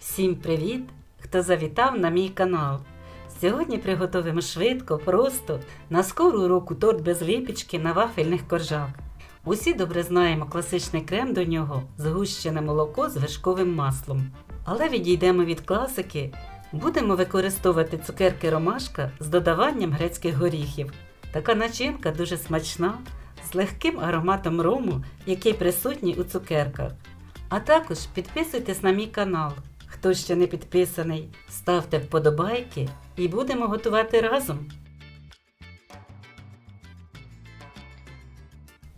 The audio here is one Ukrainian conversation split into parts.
Всім привіт, хто завітав на мій канал. Сьогодні приготуємо швидко, просто, на скору руку торт без випічки на вафельних коржах. Усі добре знаємо класичний крем до нього, згущене молоко з вершковим маслом. Але відійдемо від класики, будемо використовувати цукерки ромашка з додаванням грецьких горіхів. Така начинка дуже смачна, з легким ароматом рому, який присутній у цукерках. А також підписуйтесь на мій канал. Хто ще не підписаний, ставте вподобайки і будемо готувати разом.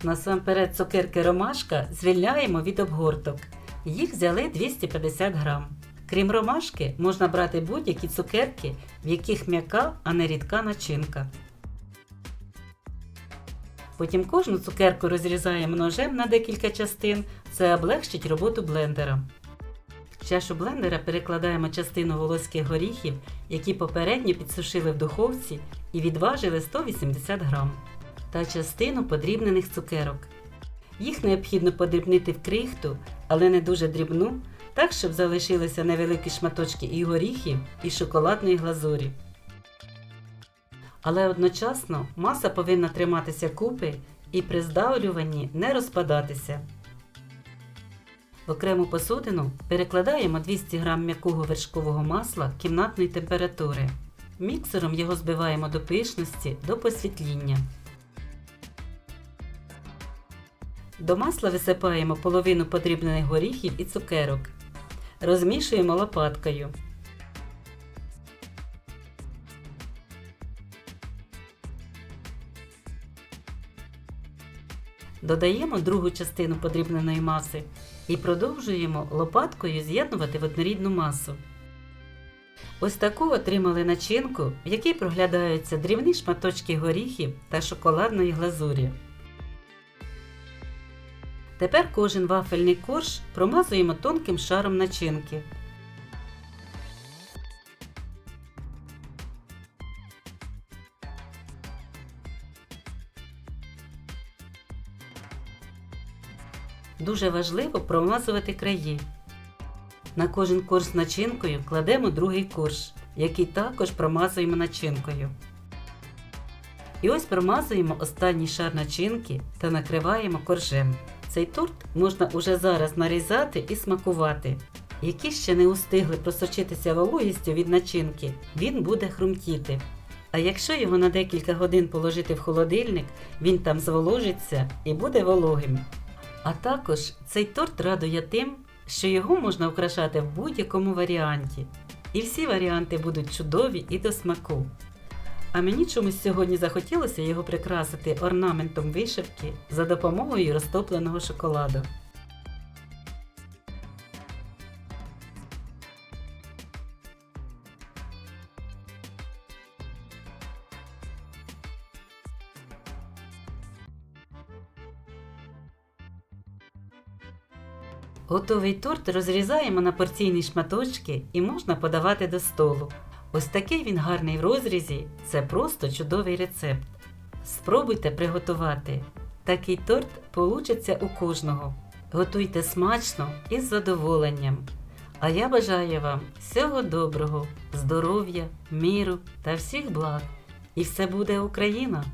Насамперед цукерки ромашка звільняємо від обгорток. Їх взяли 250 грам. Крім ромашки, можна брати будь-які цукерки, в яких м'яка, а не рідка начинка. Потім кожну цукерку розрізаємо ножем на декілька частин, це облегчить роботу блендера. Чашу блендера перекладаємо частину волоських горіхів, які попередньо підсушили в духовці і відважили 180 грам, та частину подрібнених цукерок. Їх необхідно подрібнити в крихту, але не дуже дрібну, так щоб залишилися невеликі шматочки і горіхів, і шоколадної глазурі. Але одночасно маса повинна триматися купи і при здавлюванні не розпадатися. В окрему посудину перекладаємо 200 г м'якого вершкового масла кімнатної температури. Міксером його збиваємо до пишності до посвітління. До масла висипаємо половину подрібнених горіхів і цукерок. Розмішуємо лопаткою. Додаємо другу частину подрібненої маси і продовжуємо лопаткою з'єднувати в однорідну масу. Ось таку отримали начинку, в якій проглядаються дрібні шматочки горіхів та шоколадної глазурі. Тепер кожен вафельний корж промазуємо тонким шаром начинки. Дуже важливо промазувати краї. На кожен корж начинкою кладемо другий корж, який також промазуємо начинкою. І ось промазуємо останній шар начинки та накриваємо коржем. Цей торт можна уже зараз нарізати і смакувати. Які ще не устигли просочитися вологістю від начинки, він буде хрумтіти. А якщо його на декілька годин положити в холодильник, він там зволожиться і буде вологим. А також цей торт радує тим, що його можна украшати в будь-якому варіанті. І всі варіанти будуть чудові і до смаку. А мені чомусь сьогодні захотілося його прикрасити орнаментом вишивки за допомогою розтопленого шоколаду. Готовий торт розрізаємо на порційні шматочки і можна подавати до столу. Ось такий він гарний в розрізі, це просто чудовий рецепт. Спробуйте приготувати. Такий торт получиться у кожного. Готуйте смачно і з задоволенням. А я бажаю вам всього доброго, здоров'я, міру та всіх благ. І все буде Україна!